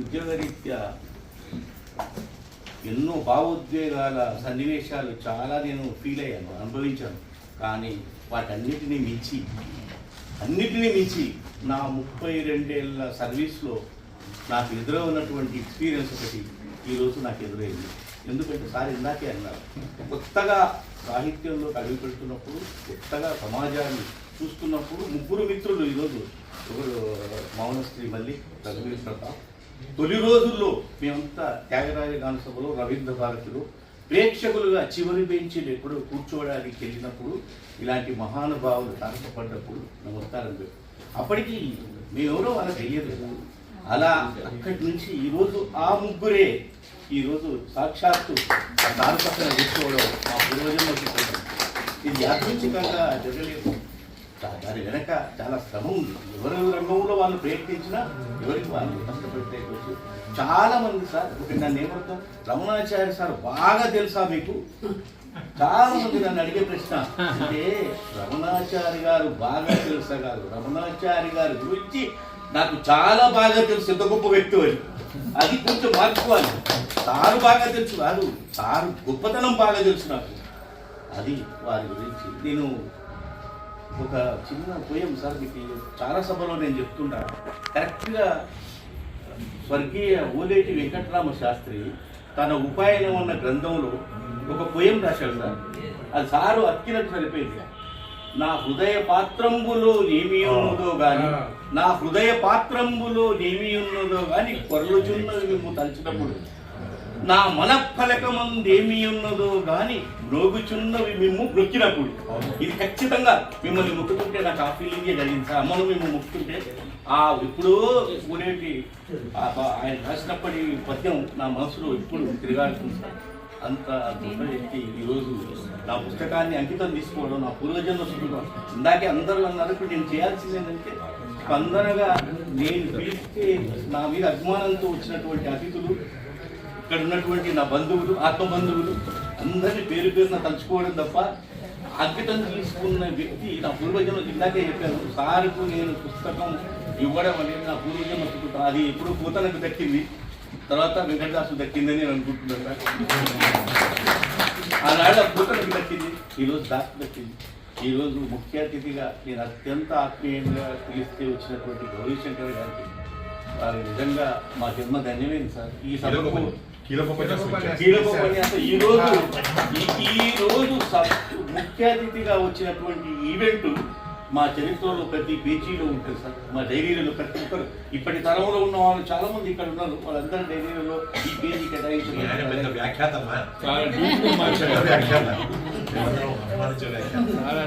ఉద్యోగరీత్యా ఎన్నో భావోద్వేగాల సన్నివేశాలు చాలా నేను ఫీల్ అయ్యాను అనుభవించాను. కానీ వాటన్నిటినీ మించి అన్నిటినీ మించి నా ముప్పై రెండేళ్ళ సర్వీస్లో నాకు ఎదురవున్నటువంటి ఎక్స్పీరియన్స్ ఒకటి ఈరోజు నాకు ఎదురైంది. ఎందుకంటే సార్ ఇందాకే అన్నారు కొత్తగా సాహిత్యంలో అడుగు పెడుతున్నప్పుడు కొత్తగా సమాజాన్ని చూస్తున్నప్పుడు ముగ్గురు మిత్రులు ఈరోజు ఒకరు మౌనశ్రీ మళ్ళీ రఘువీర్ ప్రతాప్ తొలి రోజుల్లో మేమంతా త్యాగరాజ గానసభలో రవీంద్ర భారతిలో ప్రేక్షకులుగా చివరి బెంచీలు ఎప్పుడో కూర్చోవడానికి వెళ్ళినప్పుడు ఇలాంటి మహానుభావులు తారసపడ్డప్పుడు నమస్కారం పెట్టు అప్పటికి మేమెవరో వాళ్ళకి తెలియదు. అలా అక్కడి నుంచి ఈరోజు ఆ ముగ్గురే ఈరోజు సాక్షాత్తు ఆ తారసత్వం కూర్చోవడం మా పూర్వజన్మ ఇది యాదృచ్ఛికంగా జరగలేదు. దాని వెనక చాలా శ్రమ ఉంది. ఎవరి రంగంలో వాళ్ళు ప్రయత్నించినా ఎవరికి వాళ్ళు కష్టపడితే చాలా మంది సార్ ఇప్పుడు నన్ను ఏమవుతాం రమణాచార్య సార్ బాగా తెలుసా మీకు? చాలా మంది నన్ను అడిగే ప్రశ్న అంటే రమణాచారి గారు బాగా తెలుసా గారు రమణాచారి గారి గురించి నాకు చాలా బాగా తెలుసు ఎంత గొప్ప వ్యక్తి అని అది కొంచెం మార్చుకోవాలి. సారు బాగా తెలుసు కాదు సారు గొప్పతనం బాగా తెలుసు నాకు. అది వారి గురించి నేను ఒక చిన్న పోయం సార్ మీకు చాలా సభలో నేను చెప్తుంటా. కరెక్ట్గా స్వర్గీయ ఓలేటి వెంకటరామ శాస్త్రి తన ఉపాయనం అన్న గ్రంథంలో ఒక పోయం రాశాడు సార్. అది సారు అక్కినట్టు సరిపోయింది. నా హృదయ పాత్రంబులో ఏమి ఉన్నదో గాని నా హృదయ పాత్రంబులో ఏమి ఉన్నదో గాని కొరలుచున్నది మేము తలచినప్పుడు నా మనఫలకమందేమి ఉన్నదో గాని రోగుచున్నవి మేము నొక్కినప్పుడు ఇది ఖచ్చితంగా మిమ్మల్ని ముట్టుకుంటే నాకు ఆ ఫీలింగే కలిగింది. సార్ అమ్మను మేము ముట్టుకుంటే ఆ ఇప్పుడు ఊరేటి ఆయన రాసినప్పటి పద్యం నా మనసులో ఇప్పుడు తిరగాడుతుంది సార్. అంత గొప్ప వ్యక్తి ఈరోజు నా పుస్తకాన్ని అంకితం తీసుకోవడం నా పూర్వజన్మ సుఖం ఇందాకే అందరూ అన్నారు ఇప్పుడు నేను చేయాల్సింది ఏంటంటే స్పందనగా నేను పిలిస్తే నా మీద అభిమానంతో వచ్చినటువంటి అతిథులు ఇక్కడ ఉన్నటువంటి నా బంధువులు ఆత్మ బంధువులు అందరినీ పేరు పేరున తలుచుకోవడం తప్ప అంకితం తీసుకున్న వ్యక్తి నా పూర్వజన్మ ఇందాకే చెప్పాను. సార్కు నేను పుస్తకం ఇవ్వడం అనేది నా పూర్వజన్మ సుకృతం అది ఎప్పుడు పూతనకు దక్కింది. తర్వాత వెంకటదాసు దక్కిందని నేను అనుకుంటున్నాను. ఆనాడు ఆ పూతనకు దక్కింది. ఈరోజు దాసు దక్కింది. ఈరోజు ముఖ్య అతిథిగా నేను అత్యంత ఆత్మీయంగా పిలిస్తే వచ్చినటువంటి గౌరీశంకర్ గారికి వారు నిజంగా మా జన్మ ధన్యమైంది సార్. ఈ సభకు ఈ రోజు ఈ- ఈ రోజు ముఖ్య అతిథిగా వచ్చినటువంటి ఈవెంట్ మా చరిత్రలో ప్రతి పేజీలో ఉంటుంది సార్. మా డైరీలలో ప్రతి ఒక్కరు. ఇప్పటి తరంలో ఉన్న వాళ్ళు చాలా మంది ఇక్కడ ఉన్నారు. వాళ్ళందరి డైరీలలో ఈ పేజీ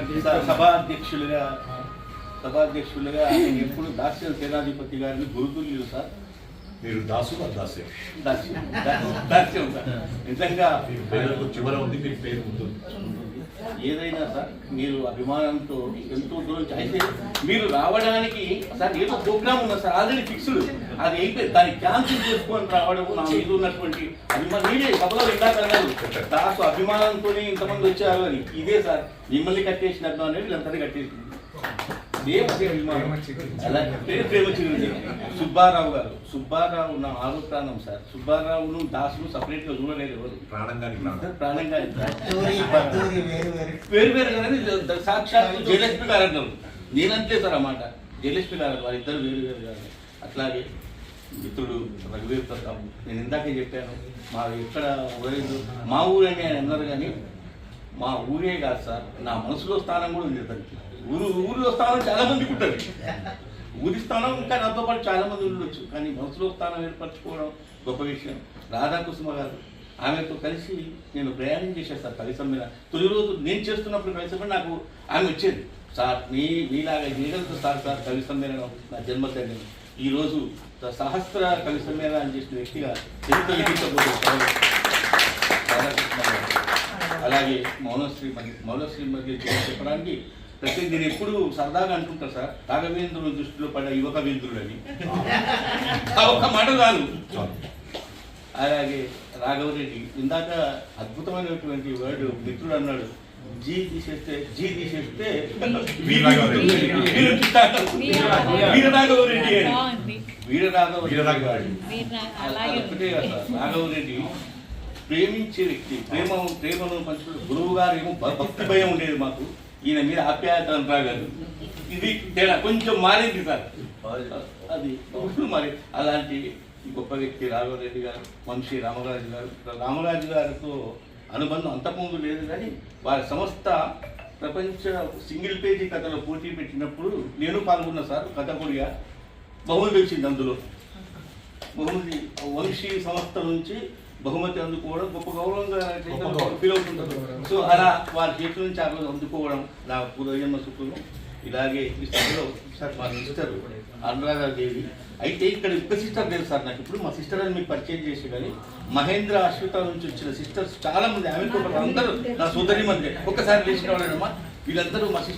డీప్గా సభాధ్యక్షులుగా సభాధ్యక్షులుగా ఎప్పుడు దాస్యం సేనాధిపతి గారిని గురుతుల్యులు సార్? మీరు దాసు దాస్యం. దా- దాస్యం సార్. నిజంగా చివర ఉంది మీ పేరు ఉంటుంది. ఏదైనా సార్ మీరు అభిమానంతో ఎంతో దూరం అయితే మీరు రావడానికి సార్ ఏదో ప్రోగ్రామ్ ఉన్నా సార్ ఆల్రెడీ ఫిక్స్డ్. అది అయిపోయింది. దాన్ని క్యాన్సిల్ చేసుకొని రావడం నా మీద ఉన్నటువంటి అభిమానం. మీరే సభలో ఇందాక అన్నారు దాసు అభిమానంతోనే ఇంతమంది వచ్చారు అని. ఇదే సార్ మిమ్మల్ని కట్టేసినట్టు అనేది వీళ్ళందరినీ కట్టేసింది. సుబ్బారావు గారు సుబ్బారావు నా ఆరో ప్రాణం సార్. సుబ్బారావును దాసును సపరేట్గా చూడలేదు ఎవరు? ప్రాణంగా వేరు వేరు. కానీ సాక్షాత్ జయలక్ష్మి గారు అంటారు. నేనంతే సార్ అన్నమాట జయలక్ష్మి గారు వారిద్దరు వేరు వేరు గారు అట్లాగే మిత్రుడు రఘువీర్ ప్రతాప్ నేను ఇందాకే చెప్పాను మా ఎక్కడ ఊరేదు మా ఊరని ఆయన అన్నారు కానీ మా ఊరే కాదు సార్. నా మనసులో స్థానం కూడా ఉంది అతనికి. ఊరు ఊరిలో స్థానం చాలా మందికి ఉంటుంది. ఊరి స్థానం ఇంకా నాతో పాటు చాలా మంది ఉండొచ్చు. కానీ మనసులో స్థానం ఏర్పరచుకోవడం గొప్ప విషయం. రాధాకృష్ణ గారు ఆమెతో కలిసి నేను ప్రయాణం చేసేస్తాను కలిసం మీద తొలి రోజు నేను చేస్తున్నప్పుడు కవి నాకు ఆమె వచ్చేది. సార్ మీ మీలాగా చేయగలుగుతా సార్ సార్ కవి సమ్మేళనం నా జన్మదినం ఈ రోజు సహస్ర కవి సమ్మేళనం చేసిన వ్యక్తిగా చరిత్ర అలాగే మౌనశ్రీ మధ్య మౌనశ్రీ మధ్య చెప్పడానికి ప్రతి నేను ఎప్పుడు సరదాగా అంటుంటా సార్. రాఘవేంద్రుని దృష్టిలో పడ్డ యువక వేంద్రుడని ఆ ఒక్క మాట కాదు. అలాగే రాఘవరెడ్డి ఇందాక అద్భుతమైనటువంటి వర్డ్ మిత్రుడు అన్నాడు. జీ తీసేస్తే జీ తీసేస్తే వీరరాఘవరెడ్డి. అని. వీరరాఘవరెడ్డి. రాఘవరెడ్డి ప్రేమించే వ్యక్తి ప్రేమ ప్రేమను పంచుకునే గురువు గారు ఏమో భక్తి భయం ఉండేది మాకు. ఈయన మీద ఆప్యాయతను రాగదు ఇది తేడా. కొంచెం మారింది సార్. అది ఇప్పుడు మరి అలాంటి గొప్ప వ్యక్తి రాఘవరెడ్డి గారు వంశీ రామరాజు గారు రామరాజు గారితో అనుబంధం అంతకుముందు లేదు కానీ వారి సంస్థ ప్రపంచ సింగిల్ పేజీ కథలో పోటీ పెట్టినప్పుడు నేను పాల్గొన్న సార్ కథకుడిగా బహుమతి వచ్చింది అందులో. బహుమతి వంశీ సంస్థ నుంచి బహుమతి అందుకోవడం గొప్ప గౌరవంగా. ఫీల్ అవుతుంటారు సో అలా వారి చేతుల నుంచి ఆ రోజు అందుకోవడం నా పూర్వజన్మ సుఖం ఇలాగే ఈ సభలో సార్ మా సిస్టర్ అనురాధాదేవి అయితే ఇక్కడ ఒక్క సిస్టర్ లేదు సార్ నాకు. ఇప్పుడు మా సిస్టర్ అని మీకు పరిచయం చేసి కానీ మహేంద్ర అశ్వత నుంచి వచ్చిన సిస్టర్స్ చాలా మంది పాటు అందరూ నా సోదరి మంది. ఒక్కసారి లేచిన వాళ్ళమ్మా వీళ్ళందరూ మా సిస్టర్